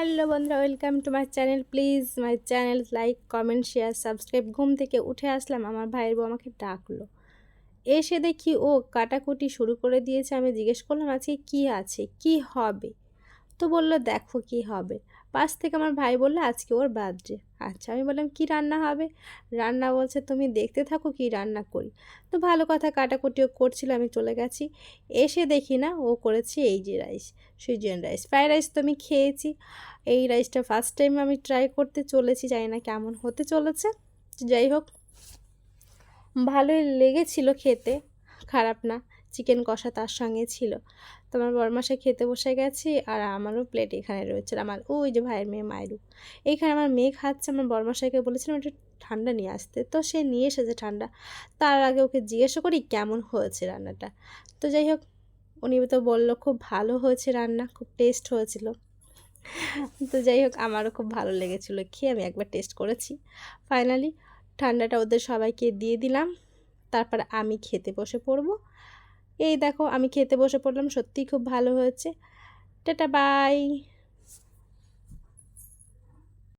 Hello বন্ধুরা, welcome to my channel. Please my channel like, comment, share, subscribe. ঘুম থেকে উঠে আসলাম, আমার ভাইয়ের বউ আমাকে ডাকলো। এসে দেখি ও কাটাকুটি শুরু করে দিয়েছে। আমি জিজ্ঞেস করলাম, আজকে কি আছে? কি হবে? তো বলল, দেখো কি হবে। পাশ থেকে আমার ভাই বলল, আজকে ওর বার্থডে আচ্ছা আমি বললাম, কি রান্না হবে? রান্না বলছে, তুমি দেখতে থাকো কি রান্না করি। তো ভালো কথা, কাটাকুটিও করছিল, আমি চলে গেছি। এসে দেখি না, ও করেছে এই যে rice Szechuan rice fried rice তো আমি খেয়েছি। এই রাইসটা ফার্স্ট টাইম আমি ট্রাই করতে চলেছি, জানি না কেমন হতে চলেছে। যাই হোক, ভালোই লেগেছিল খেতে, খারাপ না। চিকেন কষা তার সঙ্গে ছিল। তো আমার বরমাসে খেতে বসে গেছি আর আমারও প্লেট এখানে রয়েছে। আমার ওই যে ভাইয়ের মেয়ে মায়েরও। এইখানে আমার মেয়ে খাচ্ছে, আমার বরমাসাইকে বলেছিলাম একটু ঠান্ডা নিয়ে আসতে। তো সে নিয়ে এসেছে ঠান্ডা। তার আগে ওকে জিজ্ঞেস করি কেমন হয়েছে রান্নাটা। তো যাই হোক, উনি তো বলল খুব ভালো হয়েছে রান্না, খুব টেস্ট হয়েছিল। তো যাই হোক, আমারও খুব ভালো লেগেছিলো। খেয়ে আমি একবার টেস্ট করেছি। ফাইনালি ঠান্ডাটা ওদের সবাইকে দিয়ে দিলাম। তারপর আমি খেতে বসে পড়ব। এই দেখো আমি খেতে বসে পড়লাম সত্যিই খুব ভালো হয়েছে। Tata bye